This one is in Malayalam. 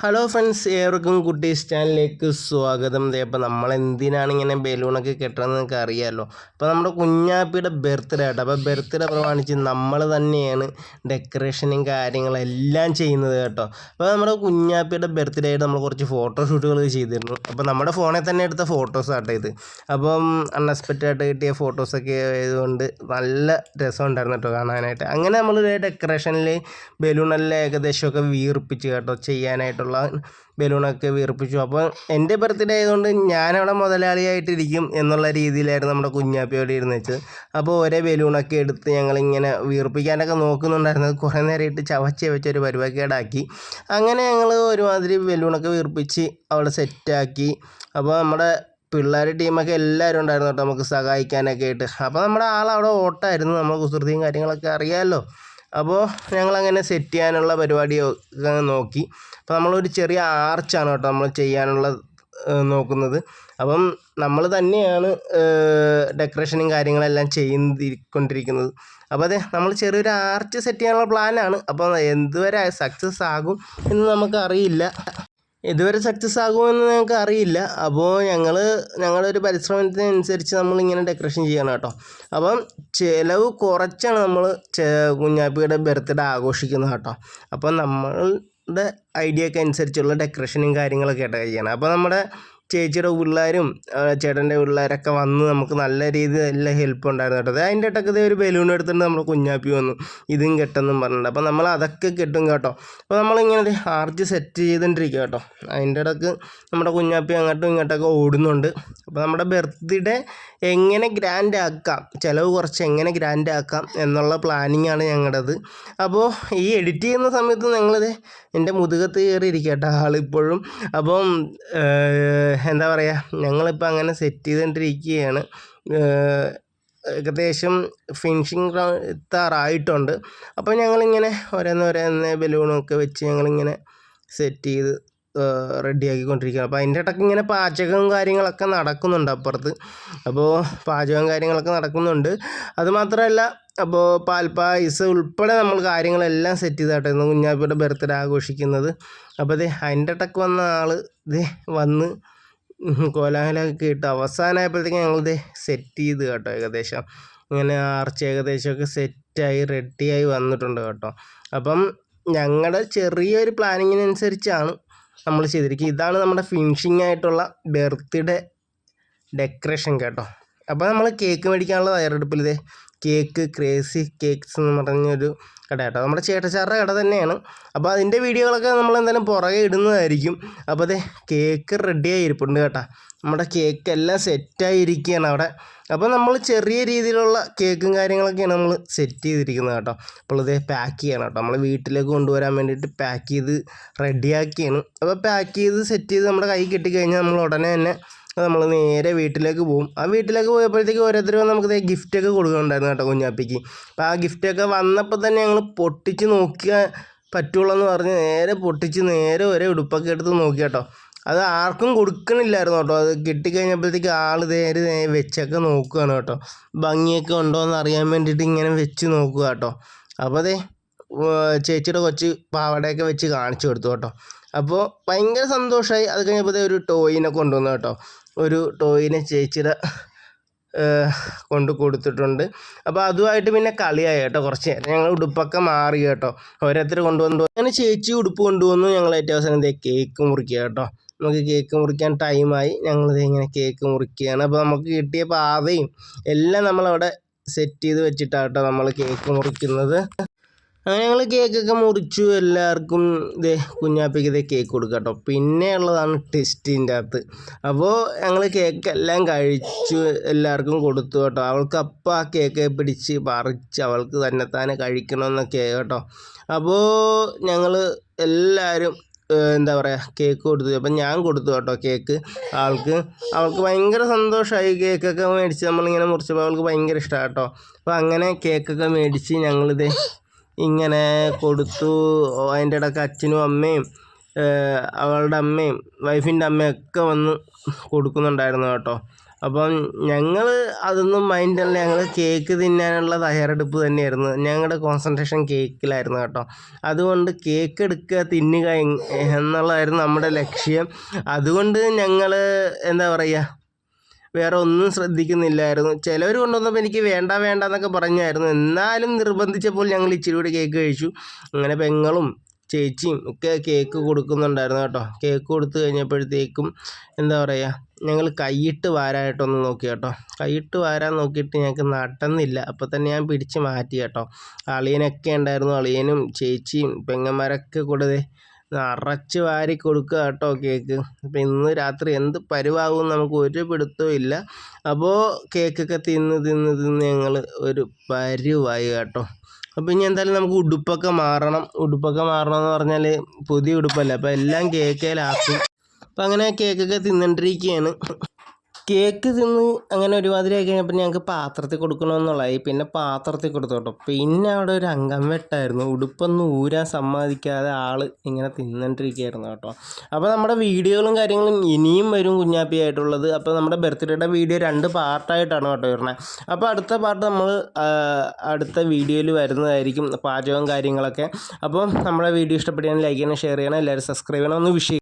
ഹലോ ഫ്രണ്ട്സ് ഏവർക്കും കുട്ടീസ് ചാനലിലേക്ക് സ്വാഗതം. അപ്പോൾ നമ്മൾ എന്തിനാണ് ഇങ്ങനെ ബലൂണൊക്കെ കെട്ടണമെന്ന് നിങ്ങൾക്ക് അറിയാമല്ലോ അപ്പോൾ നമ്മുടെ കുഞ്ഞാപ്പിയുടെ ബർത്ത്ഡേ ആട്ടോ. അപ്പോൾ ബർത്ത്ഡേ പ്രമാണിച്ച് നമ്മൾ തന്നെയാണ് ഡെക്കറേഷനും കാര്യങ്ങളെല്ലാം ചെയ്യുന്നത് കേട്ടോ. അപ്പോൾ നമ്മുടെ കുഞ്ഞാപ്പിയുടെ ബർത്ത്ഡേ ആയിട്ട് നമ്മൾ കുറച്ച് ഫോട്ടോ ഷൂട്ടുകൾ ചെയ്തിരുന്നു. അപ്പോൾ നമ്മുടെ ഫോണിൽ തന്നെ എടുത്ത ഫോട്ടോസ് ആട്ടോ ഇത്. അപ്പം അൺഎക്സ്പെക്റ്റഡ് ആയിട്ട് കിട്ടിയ ഫോട്ടോസൊക്കെ ആയതുകൊണ്ട് നല്ല രസമുണ്ടായിരുന്നു കേട്ടോ കാണാനായിട്ട്. അങ്ങനെ നമ്മൾ ഡെക്കറേഷനിൽ ബലൂണെല്ലാം ഏകദേശമൊക്കെ വീർപ്പിച്ച് കേട്ടോ ചെയ്യാനായിട്ടുള്ള ബലൂണൊക്കെ വീർപ്പിച്ചു. അപ്പോൾ എന്റെ ബർത്ത്ഡേ ആയതുകൊണ്ട് ഞാനവിടെ മുതലാളിയായിട്ടിരിക്കും എന്നുള്ള രീതിയിലായിരുന്നു നമ്മുടെ കുഞ്ഞാപ്പിയോട് ഇരുന്ന് വെച്ചത്. അപ്പോൾ ഒരേ ബലൂണൊക്കെ എടുത്ത് ഞങ്ങളിങ്ങനെ വീർപ്പിക്കാനൊക്കെ നോക്കുന്നുണ്ടായിരുന്നത് കുറേ നേരമായിട്ട് ചവച്ച് വെച്ചൊരു പരിപാടിക്കേടാക്കി അങ്ങനെ ഞങ്ങൾ ഒരുമാതിരി ബലൂണൊക്കെ വീർപ്പിച്ച് അവിടെ സെറ്റാക്കി. അപ്പോൾ നമ്മുടെ പിള്ളേർ ടീമൊക്കെ എല്ലാവരും ഉണ്ടായിരുന്നു കേട്ടോ നമുക്ക് സഹായിക്കാനൊക്കെ ആയിട്ട്. അപ്പോൾ നമ്മുടെ ആൾ അവിടെ ഓട്ടമായിരുന്നു നമ്മൾ കുസൃതിയും കാര്യങ്ങളൊക്കെ അറിയാമല്ലോ. അപ്പോൾ ഞങ്ങൾ അങ്ങനെ സെറ്റ് ചെയ്യാനുള്ള പരിപാടി നോക്കി. അപ്പോൾ നമ്മളൊരു ചെറിയ ആർച്ചാണ് കേട്ടോ നമ്മൾ ചെയ്യാനുള്ള നോക്കുന്നത്. അപ്പം നമ്മൾ തന്നെയാണ് ഡെക്കറേഷനും കാര്യങ്ങളെല്ലാം ചെയ്തുകൊണ്ടിരിക്കുന്നത് അപ്പോൾ അതെ നമ്മൾ ചെറിയൊരു ആർച്ച് സെറ്റ് ചെയ്യാനുള്ള പ്ലാനാണ് അപ്പോൾ എന്തുവരെ സക്സസ് ആകും എന്ന് നമുക്കറിയില്ല. ഇതുവരെ സക്സസ് ആകുമെന്ന് ഞങ്ങൾക്ക് അറിയില്ല. അപ്പോൾ ഞങ്ങൾ ഞങ്ങളുടെ ഒരു പരിശ്രമത്തിനനുസരിച്ച് നമ്മളിങ്ങനെ ഡെക്കറേഷൻ ചെയ്യണം കേട്ടോ. അപ്പം ചിലവ് കുറച്ചാണ് നമ്മൾ കുഞ്ഞാപ്പിയുടെ ബർത്ത്ഡേ ആഘോഷിക്കുന്നത് കേട്ടോ. അപ്പം നമ്മളുടെ ഐഡിയ ഒക്കെ അനുസരിച്ചുള്ള ഡെക്കറേഷനും കാര്യങ്ങളൊക്കെ ആയിട്ട് ചെയ്യണം. അപ്പോൾ നമ്മുടെ ചേച്ചിയുടെ പിള്ളേരും ചേട്ടന്റെ പിള്ളേരൊക്കെ വന്ന് നമുക്ക് നല്ല രീതിയിൽ നല്ല ഹെൽപ്പ് ഉണ്ടായിരുന്നു കേട്ടോ. അതിന്റെ ഇടയ്ക്ക് ഇതേ ഒരു ബലൂൺ എടുത്തിട്ട് നമ്മൾ കുഞ്ഞാപ്പി വന്നു. ഇതും കെട്ടെന്നും പറഞ്ഞിട്ട് അപ്പോൾ നമ്മൾ അതൊക്കെ കെട്ടും കേട്ടോ. അപ്പോൾ നമ്മളിങ്ങനെ ആർച്ച് സെറ്റ് ചെയ്തുകൊണ്ടിരിക്കുക കേട്ടോ. അതിന്റെ ഇടയ്ക്ക് നമ്മുടെ കുഞ്ഞാപ്പി അങ്ങോട്ടും ഇങ്ങോട്ടൊക്കെ ഓടുന്നുണ്ട്. അപ്പോൾ നമ്മുടെ ബർത്ത്ഡേ എങ്ങനെ ഗ്രാൻഡ് ആക്കാം ചിലവ് കുറച്ച് എങ്ങനെ ഗ്രാൻഡ് ആക്കാം എന്നുള്ള പ്ലാനിങ് ആണ് ഞങ്ങളുടേത്. അപ്പോൾ ഈ എഡിറ്റ് ചെയ്യുന്ന സമയത്ത് ഞങ്ങളിത് എന്റെ മുതുകത്ത് കയറി ഇരിക്കട്ടെ ആളിപ്പോഴും. അപ്പം എന്താ പറയുക ഞങ്ങളിപ്പോൾ അങ്ങനെ സെറ്റ് ചെയ്തുകൊണ്ടിരിക്കുകയാണ് ഏകദേശം ഫിനിഷിങ് എത്താറായിട്ടുണ്ട് അപ്പോൾ ഞങ്ങളിങ്ങനെ ഓരോന്ന് ഓരോന്ന് ബലൂണൊക്കെ വെച്ച് ഞങ്ങളിങ്ങനെ സെറ്റ് ചെയ്ത് റെഡിയാക്കിക്കൊണ്ടിരിക്കുകയാണ് അപ്പോൾ അതിന്റെ ഇടയ്ക്ക് ഇങ്ങനെ പാചകവും കാര്യങ്ങളൊക്കെ നടക്കുന്നുണ്ട് അപ്പുറത്ത്. അപ്പോൾ പാചകവും കാര്യങ്ങളൊക്കെ നടക്കുന്നുണ്ട്. അതുമാത്രമല്ല അപ്പോൾ പാൽപ്പായസ് ഉൾപ്പെടെ നമ്മൾ കാര്യങ്ങളെല്ലാം സെറ്റ് ചെയ്താട്ടെ. ഇന്ന് കുഞ്ഞാപ്പിയുടെ ബർത്ത്ഡേ ആഘോഷിക്കുന്നത്. അപ്പോൾ ദേ അതിന്റെ ഇടയ്ക്ക് വന്ന ആൾ ദേ വന്ന് കോലാഹലമൊക്കെ ഇട്ട് അവസാനമായപ്പോഴത്തേക്കും ഞങ്ങളിത് സെറ്റ് ചെയ്ത് കേട്ടോ ഏകദേശം. ഇങ്ങനെ ആർച്ച് ഏകദേശമൊക്കെ സെറ്റായി റെഡിയായി വന്നിട്ടുണ്ട് കേട്ടോ. അപ്പം ഞങ്ങളുടെ ചെറിയൊരു പ്ലാനിങ്ങിനനുസരിച്ചാണ് നമ്മൾ ചെയ്തിരിക്കുക ഇതാണ് നമ്മുടെ ഫിനിഷിംഗ് ആയിട്ടുള്ള ബർത്ത്ഡേ ഡെക്കറേഷൻ കേട്ടോ. അപ്പോൾ നമ്മൾ കേക്ക് മേടിക്കാനുള്ള തയ്യാറെടുപ്പിൽ ഇതേ കേക്ക് ക്രേസി കേക്ക്സ് എന്ന് പറഞ്ഞൊരു കട കേട്ടോ നമ്മുടെ ചേട്ടച്ചാറുടെ കട തന്നെയാണ്. അപ്പോൾ അതിന്റെ വീഡിയോകളൊക്കെ നമ്മൾ എന്തായാലും പുറകെ ഇടുന്നതായിരിക്കും. അപ്പോൾ അതെ കേക്ക് റെഡിയായി ഇരിപ്പുണ്ട് കേട്ടോ. നമ്മുടെ കേക്ക് എല്ലാം സെറ്റായി ഇരിക്കുകയാണ് അവിടെ. അപ്പോൾ നമ്മൾ ചെറിയ രീതിയിലുള്ള കേക്കും കാര്യങ്ങളൊക്കെയാണ് നമ്മൾ സെറ്റ് ചെയ്തിരിക്കുന്നത് കേട്ടോ. അപ്പോൾ ഇത് പാക്ക് ചെയ്യണം കേട്ടോ. നമ്മൾ വീട്ടിലേക്ക് കൊണ്ടുവരാൻ വേണ്ടിയിട്ട് പാക്ക് ചെയ്ത് റെഡിയാക്കിയാണ് അപ്പോൾ പാക്ക് ചെയ്ത് സെറ്റ് ചെയ്ത് നമ്മുടെ കൈ കിട്ടിക്കഴിഞ്ഞാൽ നമ്മൾ ഉടനെ തന്നെ നമ്മൾ നേരെ വീട്ടിലേക്ക് പോകും ആ വീട്ടിലേക്ക് പോയപ്പോഴത്തേക്ക് ഓരോരുത്തർ വന്ന് നമുക്ക് ഗിഫ്റ്റൊക്കെ കൊടുക്കുന്നുണ്ടായിരുന്നു കേട്ടോ കുഞ്ഞാപ്പിക്ക്. അപ്പോൾ ആ ഗിഫ്റ്റ് ഒക്കെ വന്നപ്പോൾ തന്നെ ഞങ്ങൾ പൊട്ടിച്ച് നോക്കിയാൽ പറ്റുള്ളൂ എന്ന് പറഞ്ഞ് നേരെ പൊട്ടിച്ച് നേരെ ഒരേ ഉടുപ്പൊക്കെ എടുത്ത് നോക്കി കേട്ടോ. അത് ആർക്കും കൊടുക്കണില്ലായിരുന്നു കേട്ടോ. അത് കിട്ടിക്കഴിഞ്ഞപ്പോഴത്തേക്ക് ആൾ നേരെ വെച്ചൊക്കെ നോക്കുകയാണ് കേട്ടോ. ഭംഗിയൊക്കെ ഉണ്ടോ എന്ന് അറിയാൻ വേണ്ടിയിട്ട് ഇങ്ങനെ വെച്ച് നോക്കുക കേട്ടോ. അപ്പോൾ അതെ ചേച്ചിയുടെ കൊച്ച് പാവടയൊക്കെ വെച്ച് കാണിച്ചു കൊടുത്തു കേട്ടോ. അപ്പോൾ ഭയങ്കര സന്തോഷമായി അത് കഴിഞ്ഞപ്പോൾ ദേ ഒരു ടോയിനെ കൊണ്ടുവന്നു കേട്ടോ. ഒരു ടോയിനെ ചേച്ചിയുടെ കൊണ്ട് കൊടുത്തിട്ടുണ്ട്. അപ്പോൾ അതുമായിട്ട് പിന്നെ കളിയായി കേട്ടോ കുറച്ച് നേരം. ഞങ്ങൾ ഉടുപ്പൊക്കെ മാറി കേട്ടോ. ഓരോരുത്തർ കൊണ്ടുവന്നു. അങ്ങനെ ചേച്ചി ഉടുപ്പ് കൊണ്ടുവന്നു. ഞങ്ങൾ ഏറ്റവും അവസാനം ദേ കേക്ക് മുറിക്കുക കേട്ടോ. നമുക്ക് കേക്ക് മുറിക്കാൻ ടൈമായി ഞങ്ങളിത് ഇങ്ങനെ കേക്ക് മുറിക്കുകയാണ്. അപ്പോൾ നമുക്ക് കിട്ടിയ പാതയും എല്ലാം നമ്മളവിടെ സെറ്റ് ചെയ്ത് വെച്ചിട്ടാണ് കേട്ടോ നമ്മൾ കേക്ക് മുറിക്കുന്നത്. അങ്ങനെ ഞങ്ങൾ കേക്കൊക്കെ മുറിച്ചു. എല്ലാവർക്കും ഇത് കുഞ്ഞാപ്പിക്ക് ഇതേ കേക്ക് കൊടുക്കുക കേട്ടോ പിന്നെ ഉള്ളതാണ് ടെസ്റ്റിന്റെ അകത്ത്. അപ്പോൾ ഞങ്ങൾ കേക്ക് എല്ലാം കഴിച്ചു. എല്ലാവർക്കും കൊടുത്തു കേട്ടോ. അവൾക്ക് അപ്പം ആ കേക്ക് പിടിച്ച് പറിച്ച് അവൾക്ക് തന്നെത്താനെ കഴിക്കണമെന്നൊക്കെ കേട്ടോ. അപ്പോൾ ഞങ്ങൾ എല്ലാവരും എന്താ പറയുക കേക്ക് കൊടുത്തു. അപ്പം ഞാൻ കൊടുത്തു കേട്ടോ കേക്ക് ആൾക്ക് അവൾക്ക് ഭയങ്കര സന്തോഷമായി കേക്കൊക്കെ മേടിച്ച് നമ്മളിങ്ങനെ മുറിച്ചപ്പോൾ അവൾക്ക് ഭയങ്കര ഇഷ്ടമാണ് കേട്ടോ. അപ്പോൾ അങ്ങനെ കേക്കൊക്കെ മേടിച്ച് ഞങ്ങളിത് ഇങ്ങനെ കൊടുത്തു. അതിന്റെ ഇടയ്ക്ക് അച്ഛനും അമ്മയും അവളുടെ അമ്മയും വൈഫിന്റെ അമ്മയൊക്കെ വന്ന് കൊടുക്കുന്നുണ്ടായിരുന്നു കേട്ടോ. അപ്പം ഞങ്ങൾ അതൊന്നും മൈൻഡല്ല ഞങ്ങൾ കേക്ക് തിന്നാനുള്ള തയ്യാറെടുപ്പ് തന്നെയായിരുന്നു. ഞങ്ങളുടെ കോൺസെൻട്രേഷൻ കേക്കിലായിരുന്നു കേട്ടോ. അതുകൊണ്ട് കേക്ക് എടുക്കുക തിന്നുക എന്നുള്ളതായിരുന്നു നമ്മുടെ ലക്ഷ്യം. അതുകൊണ്ട് ഞങ്ങൾ എന്താ പറയുക വേറെ ഒന്നും ശ്രദ്ധിക്കുന്നില്ലായിരുന്നു. ചിലവർ കൊണ്ടുവന്നപ്പോൾ എനിക്ക് വേണ്ട വേണ്ട എന്നൊക്കെ പറഞ്ഞായിരുന്നു. എന്നാലും നിർബന്ധിച്ചപ്പോൾ ഞങ്ങൾ ഇച്ചിരി കൂടി കേക്ക് കഴിച്ചു. അങ്ങനെ പെങ്ങളും ചേച്ചിയും ഒക്കെ കേക്ക് കൊടുക്കുന്നുണ്ടായിരുന്നു കേട്ടോ. കേക്ക് കൊടുത്തു കഴിഞ്ഞപ്പോഴത്തേക്കും എന്താ പറയുക ഞങ്ങൾ കൈയിട്ട് വാരായിട്ടൊന്ന് നോക്കി കേട്ടോ. കൈയിട്ട് വാരാൻ നോക്കിയിട്ട് ഞങ്ങൾക്ക് നടന്നില്ല. അപ്പോൾ തന്നെ ഞാൻ പിടിച്ച് മാറ്റി കേട്ടോ. അളിയനൊക്കെ ഉണ്ടായിരുന്നു. അളിയനും ചേച്ചിയും പെങ്ങന്മാരൊക്കെ കൂടെ നിറച്ച് വാരി കൊടുക്കുക കേട്ടോ കേക്ക്. അപ്പം ഇന്ന് രാത്രി എന്ത് പരുവാകും നമുക്ക് ഒരു പിടുത്തവും ഇല്ല. അപ്പോൾ കേക്കൊക്കെ തിന്ന് തിന്ന് തിന്ന് ഞങ്ങൾ ഒരു പരുവായി കേട്ടോ. അപ്പോൾ ഇനി എന്തായാലും നമുക്ക് ഉടുപ്പൊക്കെ മാറണം. ഉടുപ്പൊക്കെ മാറണം എന്ന് പറഞ്ഞാൽ പുതിയ ഉടുപ്പല്ല? അപ്പോൾ എല്ലാം കേക്കേലാക്കും അപ്പം അങ്ങനെ കേക്കൊക്കെ തിന്നുകൊണ്ടിരിക്കുകയാണ് കേക്ക് തിന്ന് അങ്ങനെ ഒരുമാതിരി ആയി കഴിഞ്ഞപ്പോൾ ഞങ്ങൾക്ക് പാത്രത്തിൽ കൊടുക്കണമെന്നുള്ളതായി പിന്നെ പാത്രത്തിൽ കൊടുത്തു കേട്ടോ പിന്നെ അവിടെ ഒരു അംഗം വെട്ടായിരുന്നു. ഉടുപ്പൊന്നും ഊരാൻ സമ്മതിക്കാതെ ആൾ ഇങ്ങനെ തിന്നുകൊണ്ടിരിക്കുകയായിരുന്നു കേട്ടോ. അപ്പോൾ നമ്മുടെ വീഡിയോകളും കാര്യങ്ങളും ഇനിയും വരും കുഞ്ഞാപ്പി ആയിട്ടുള്ളത്. അപ്പോൾ നമ്മുടെ ബർത്ത്ഡേയുടെ വീഡിയോ രണ്ട് പാർട്ടായിട്ടാണ് കേട്ടോ വരുന്നത് അപ്പോൾ അടുത്ത പാർട്ട് നമ്മൾ അടുത്ത വീഡിയോയിൽ വരുന്നതായിരിക്കും പാചകവും കാര്യങ്ങളൊക്കെ. അപ്പോൾ നമ്മുടെ വീഡിയോ ഇഷ്ടപ്പെടുകയാണെങ്കിൽ ലൈക്ക് ചെയ്യണം ഷെയർ ചെയ്യണം. എല്ലാവരും സബ്സ്ക്രൈബ് ചെയ്യണം. ഒന്ന് വിഷയം